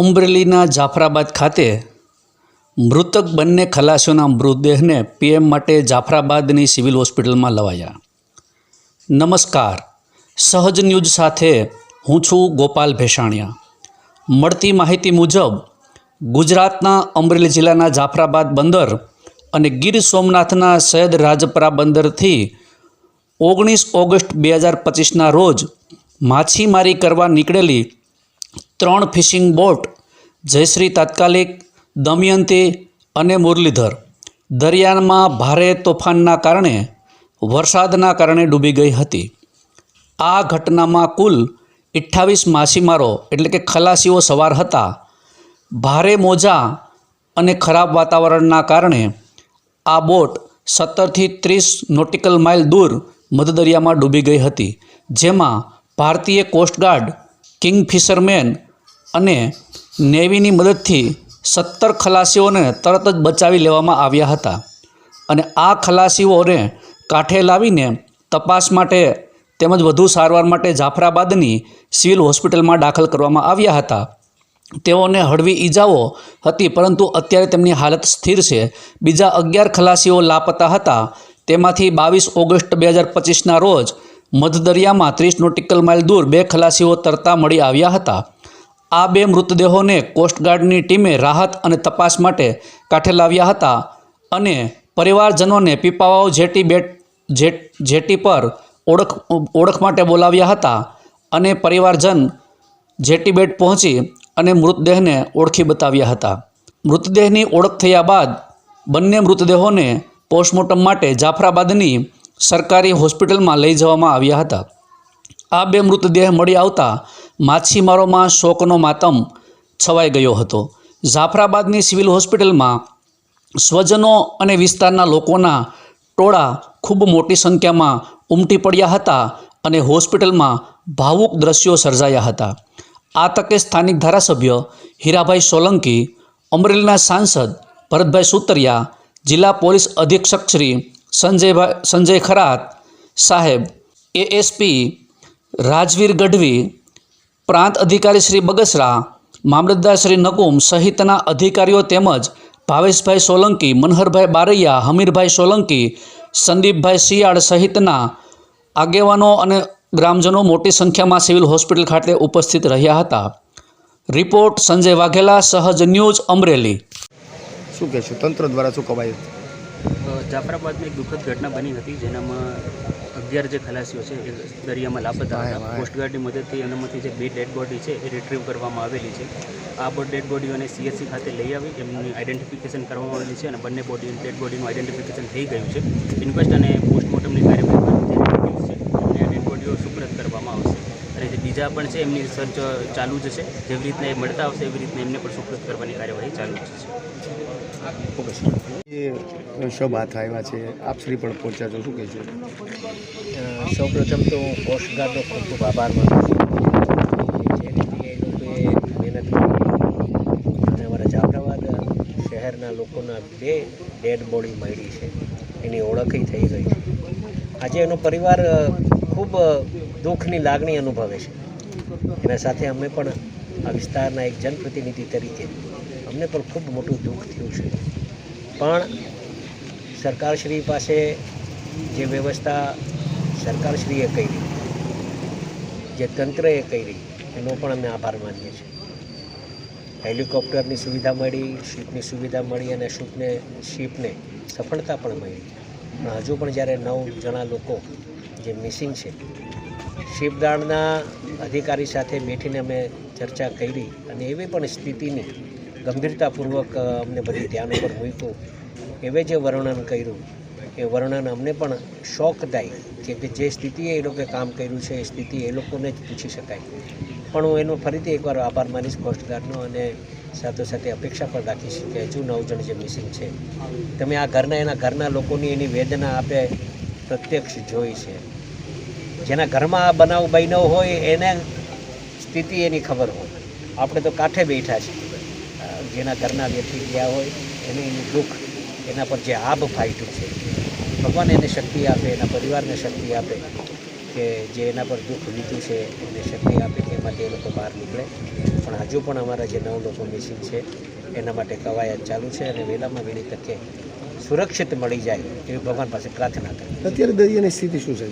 અમરેલીના જાફરાબાદ ખાતે મૃતક બંને ખલાસીઓના મૃતદેહને પીએમ માટે જાફરાબાદની સિવિલ હોસ્પિટલમાં લવાયા. નમસ્કાર. સહજ ન્યૂઝ સાથે હું છું ગોપાલ ભેસાણિયા. મળતી માહિતી મુજબ, ગુજરાતના અમરેલી જિલ્લાના જાફરાબાદ બંદર અને ગીર સોમનાથના સૈયદ રાજપરા બંદરથી ઓગણીસ ઓગસ્ટ બે હજાર પચીસના રોજ માછીમારી કરવા નીકળેલી ત્રણ ફિશિંગ બોટ, જયશ્રી તાત્કાલિક, દમયંતી અને મુરલીધર. દરિયામાં ભારે તોફાનના કારણે, વરસાદના કારણે ડૂબી ગઈ હતી. આ ઘટનામાં કુલ અઠ્ઠાવીસ માછીમારો, એટલે કે ખલાસીઓ સવાર હતા. ભારે મોજા અને ખરાબ વાતાવરણના કારણે, આ બોટ સત્તરથી ત્રીસ નોટિકલ માઇલ દૂર મધદરિયામાં ડૂબી ગઈ હતી, જેમાં ભારતીય કોસ્ટગાર્ડ કિંગફિશરમેન અને નેવીની મદદથી સત્તર ખલાસીઓને તરત જ બચાવી લેવામાં આવ્યા હતા. અને આ ખલાસીઓને કાંઠે લાવીને તપાસ માટે તેમજ વધુ સારવાર માટે જાફરાબાદની સિવિલ હોસ્પિટલમાં દાખલ કરવામાં આવ્યા હતા. તેઓને હળવી ઈજાઓ હતી, પરંતુ અત્યારે તેમની હાલત સ્થિર છે. બીજા અગિયાર ખલાસીઓ લાપતા હતા. તેમાંથી બાવીસ ઓગસ્ટ બે હજાર પચીસના રોજ મધદરિયામાં ત્રીસ નોટિકલ માઇલ દૂર બે ખલાસીઓ તરતા મળી આવ્યા હતા. આ બે મૃતદેહોને કોસ્ટગાર્ડની ટીમે રાહત અને તપાસ માટે કાંઠે લાવ્યા હતા અને પરિવારજનોને પીપાવાવ જેટી બેટ જેટ પર ઓળખ ઓળખ માટે બોલાવ્યા હતા અને પરિવારજન જેટી બેટ પહોંચી અને મૃતદેહને ઓળખી બતાવ્યા હતા. મૃતદેહની ઓળખ થયા બાદ બંને મૃતદેહોને પોસ્ટમોર્ટમ માટે જાફરાબાદની સરકારી હોસ્પિટલમાં લઈ જવામાં આવ્યા હતા. આ બે મૃતદેહ મળી આવતા માછીમારોમાં શોકનો માતમ છવાઈ ગયો હતો. જાફરાબાદની સિવિલ હોસ્પિટલમાં સ્વજનો અને વિસ્તારના લોકોના ટોળા ખૂબ મોટી સંખ્યામાં ઉમટી પડ્યા હતા અને હોસ્પિટલમાં ભાવુક દ્રશ્યો સર્જાયા હતા. આ તકે સ્થાનિક ધારાસભ્ય હીરાભાઈ સોલંકી, અમરેલીના સાંસદ ભરતભાઈ સુતરિયા, જિલ્લા પોલીસ અધિક્ષક શ્રી સંજયભાઈ સંજય ખરાત સાહેબ, એએસપી રાજવીર ગઢવી પ્રાંત અધિકારી શ્રી બગસરા મામલતદાર શ્રી નકુમ સહિતના અધિકારીઓ તેમજ ભાવેશભાઈ સોલંકી મનહરભાઈ બારૈયા હમીરભાઈ સોલંકી સંદીપભાઈ શિયાળ સહિતના આગેવાનો અને ગ્રામજનો મોટી સંખ્યામાં સિવિલ હોસ્પિટલ ખાતે ઉપસ્થિત રહ્યા હતા. રિપોર્ટ સંજય વાઘેલા સહજ ન્યૂઝ અમરેલી. શું કહેશું? તંત્ર દ્વારા શું કવાયું અ, જાફરાબાદમાં એક દુઃખદ ઘટના બની હતી જેનામાં અગિયાર જે ખલાસીઓ છે એ દરિયામાં લાપતા હતા. કોસ્ટગાર્ડની મદદથી એનામાંથી જે બે ડેડ બોડી છે એ રિટ્રીવ કરવામાં આવેલી છે. આ ડેડ બોડીઓને સીએસસી ખાતે લઈ આવી એમની આઈડેન્ટિફિકેશન કરવામાં આવેલી છે અને બંને બોડી ડેડ બોડીનું આઈડેન્ટિફિકેશન થઈ ગયું છે. ઇન્ક્વેસ્ટ અને પોસ્ટમોર્ટમની કાર્યવાહી છે. અને ડેડ બોડીઓ સુપ્રત કરવામાં આવશે. અને જે બીજા પણ છે એમની સર્ચ ચાલુ જ છે. જેવી રીતના એ મળતા આવશે એવી રીતના એમને પણ સુપ્રત કરવાની કાર્યવાહી ચાલુ જ છે. Okay sir. એ હાથ આવ્યા છે. આપ શ્રી પણ પહોંચ્યા છો. શું કહેશો સૌ પ્રથમ તો હું કોસ્ટગાર્ડનો ખૂબ ખૂબ આભાર માનું છું. જે રીતે એ લોકોએ મહેનત કરી અને અમારા જાફરાબાદ શહેરના લોકોના બે ડેડ બોડી મળી છે. એની ઓળખી થઈ ગઈ છે. આજે એનો પરિવાર ખૂબ દુઃખની લાગણી અનુભવે છે. એના સાથે અમે પણ આ વિસ્તારના એક જનપ્રતિનિધિ તરીકે અમને પણ ખૂબ મોટું દુઃખ થયું છે. પણ સરકારશ્રી પાસે જે વ્યવસ્થા સરકારશ્રીએ કરી, જે તંત્રએ કરી, એનો પણ અમે આભાર માનીએ છીએ. હેલિકોપ્ટરની સુવિધા મળી શિપની સુવિધા મળી અને શિપને શિપને સફળતા પણ મળી. પણ હજુ પણ જ્યારે નવ જણા લોકો જે મિસિંગ છે શિપદાળના અધિકારી સાથે બેઠીને અમે ચર્ચા કરી અને એવી પણ સ્થિતિની ગંભીરતાપૂર્વક અમને બધી ધ્યાન ઉપર મૂક્યું. એવે જે વર્ણન કર્યું, એ વર્ણન અમને પણ શોકદાયી છે કે જે સ્થિતિએ એ લોકોએ કામ કર્યું છે, એ સ્થિતિ એ લોકોને જ પૂછી શકાય. પણ હું એનો ફરીથી એકવાર આભાર માનીશ કોસ્ટગાર્ડનો અને સાથોસાથે અપેક્ષા પણ રાખીશ કે હજુ નવ જણ જે મિસિંગ છે, તમે આ ઘરના, એના ઘરના લોકોની એની વેદના આપે પ્રત્યક્ષ જોઈ છે. જેના ઘરમાં આ બનાવ બન્યો હોય, એને સ્થિતિ એની ખબર હોય. આપણે તો કાંઠે બેઠા છીએ. જેના ઘરના વ્યક્તિ ગયા હોય, એને એનું દુઃખ, એના પર જે આભ ફાટ્યું છે, ભગવાન એને શક્તિ આપે, એના પરિવારને શક્તિ આપે, કે જે એના પર દુઃખ લીધું છે, એને શક્તિ આપે કે માટે એ લોકો બહાર નીકળે. પણ હજુ પણ અમારા જે નવ લોકો મિસિંગ છે, એના માટે કવાયત ચાલુ છે અને વહેલામાં વહેલી તકે સુરક્ષિત મળી જાય એવી ભગવાન પાસે પ્રાર્થના કરી. અત્યારે દરિયાની સ્થિતિ શું છે?